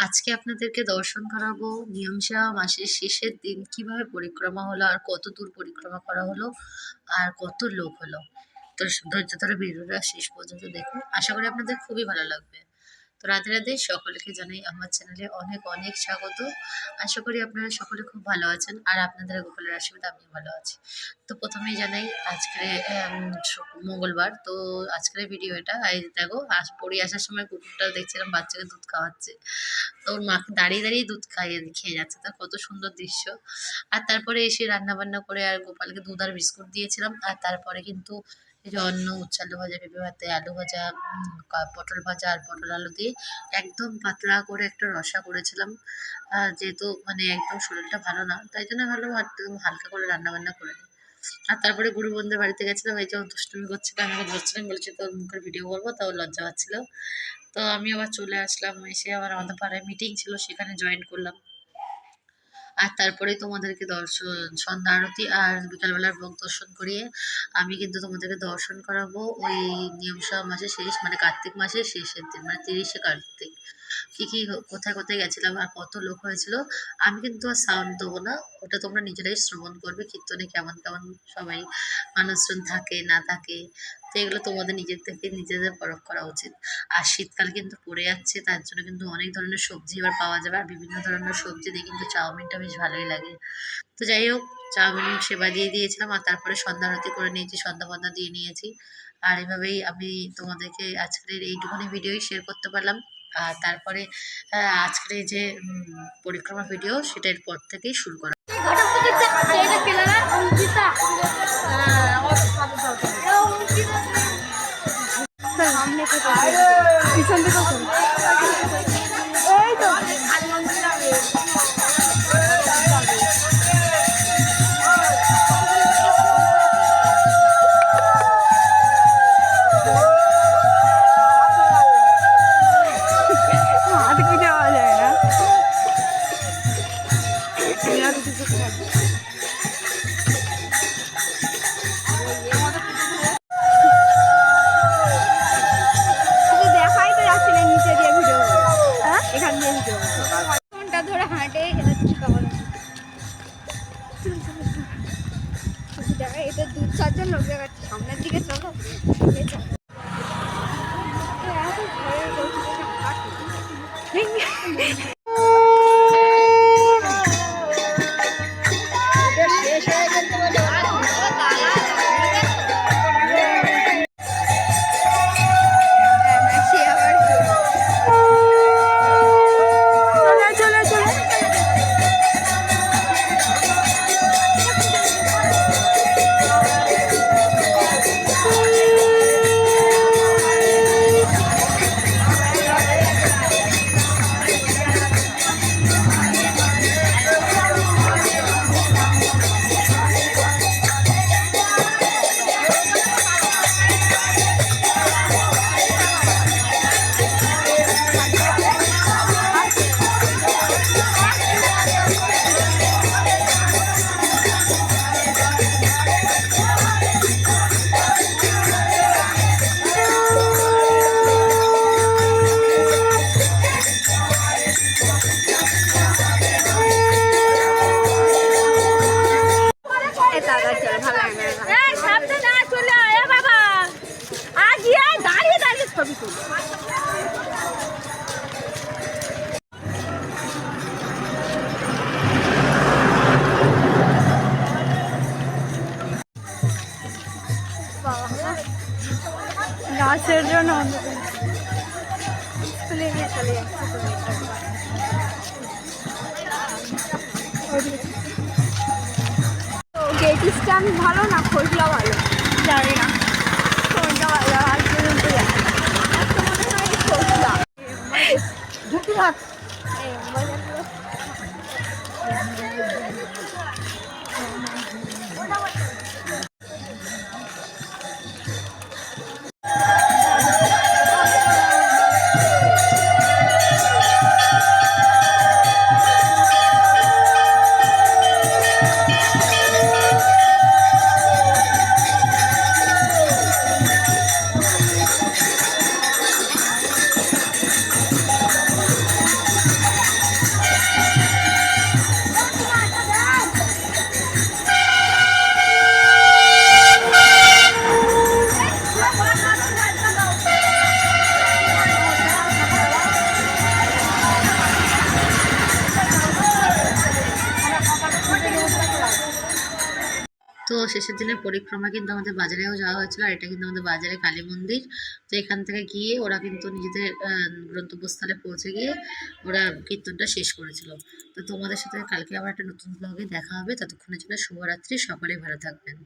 আজকে আপনাদেরকে দর্শন করাবো নিয়মসা মাসের শেষের দিন কীভাবে পরিক্রমা হলো আর কত দূর পরিক্রমা করা হলো আর কত লোক হলো। তো ধৈর্য ধরে ভিডিওটা শেষ পর্যন্ত দেখুন। আশা করি আপনাদের খুবই ভালো লাগবে। তো রাধে রাধে সকলকে জানাই আমার চ্যানেলে অনেক অনেক স্বাগত। আশা করি আপনারা সকলে খুব ভালো আছেন আর আপনাদের গোপালের আশীর্বাদ আমি ভালো আছি। তো প্রথমেই জানাই আজকে মঙ্গলবার। তো আজকের ভিডিও এটা। এই দেখো পড়ে আসার সময় কুকুরটা দেখছিলাম বাচ্চাকে দুধ খাওয়াচ্ছে। তো ওর মাকে দাঁড়িয়ে দাঁড়িয়ে দুধ খাইয়ে, খেয়ে যাচ্ছে। তা কত সুন্দর দৃশ্য। আর তারপরে এসে রান্না বান্না করে আর গোপালকে দুধ আর বিস্কুট দিয়েছিলাম। আর তারপরে কিন্তু এই যে অন্ন উচ্চালু ভাজা, পেঁপে ভাতে, আলু ভাজা পটল ভাজা আর পটল আলু দিয়ে একদম পাতলা করে একটা রসা করেছিলাম। যেহেতু মানে একদম শরীরটা ভালো না, তাই জন্য ভালো একদম হালকা করে রান্না বান্না করে নিই। আর তারপরে গুরু বন্ধুর বাড়িতে গেছিলাম, এই যে দুষ্টুমি করছিল, আমি ওকে ধরছিলাম বলেছি, তোর মুখের ভিডিও করব? তাও লজ্জা পাচ্ছিল। তো আমি আবার চলে আসলাম, এসে আবার আমাদের পাড়ায় মিটিং ছিল, সেখানে জয়েন করলাম। আর তারপরে তোমাদেরকে দর্শন, সন্ধ্যা আরতি আর বিকালবেলার ভোগ দর্শন করিয়ে আমি কিন্তু তোমাদেরকে দর্শন করাবো ওই নিয়মসা মাসের শেষ মানে কার্তিক মাসের শেষের দিন মানে তিরিশে কার্তিক। কী কী কোথায় কোথায় গেছিলাম আর কত লোক হয়েছিল, আমি কিন্তু আর সাউন্ড দেবো না। ওটা তোমরা নিজেরাই শ্রবণ করবে, কীর্তনে কেমন কেমন সবাই মানুষজন থাকে, না থাকে। তো এগুলো তোমাদের নিজের থেকে নিজেদের পরখ করা উচিত। আর শীতকাল কিন্তু পড়ে যাচ্ছে, তার জন্য কিন্তু অনেক ধরনের সবজি এবার পাওয়া যাবে। আর বিভিন্ন ধরনের সবজি দিয়ে কিন্তু চাউমিনটা বেশ ভালোই লাগে। তো যাই হোক, চাউমিন সেবা দিয়ে দিয়েছিলাম আর তারপরে সন্ধ্যা আরতি করে নিয়েছি, সন্ধ্যা বন্ধা দিয়ে নিয়েছি। আর এভাবেই আমি তোমাদেরকে আজকের এইটুকুনি ভিডিওই শেয়ার করতে পারলাম। আর তারপরে আজকের এই যে উম, পরিক্রমা ভিডিও সেটা এরপর থেকেই শুরু করা পিছন থেকে শুধু দেখাই তো যাচ্ছে না নিচে হ্যাঁ? এখান দিয়ে ভিডিও। ফোনটা ধরে হাঁটে যাচ্ছি কেমন দেখা এটা দু চারজন লোক দেখাচ্ছে সামনের দিকে চলো। দাদা চলে ভালো লাগে না দাঁড়িয়ে দাঁড়িয়ে ছবি তুল। গাছের জন্য চলে যাচ্ছে। স্ট্যান্ড ভালো না খোঁজলা ভালো তো শেষের দিনের পরিক্রমা কিন্তু আমাদের বাজারেও যাওয়া হয়েছিল, আর এটা কিন্তু আমাদের বাজারে কালী মন্দির। তো এখান থেকে গিয়ে ওরা কিন্তু নিজেদের গন্তব্যস্থলে পৌঁছে গিয়ে ওরা কীর্তনটা শেষ করেছিল। তো তোমাদের সাথে কালকে আবার একটা নতুন ব্লগে দেখা হবে। ততক্ষণের জন্য শুভরাত্রি। সকলে ভালো থাকবেন।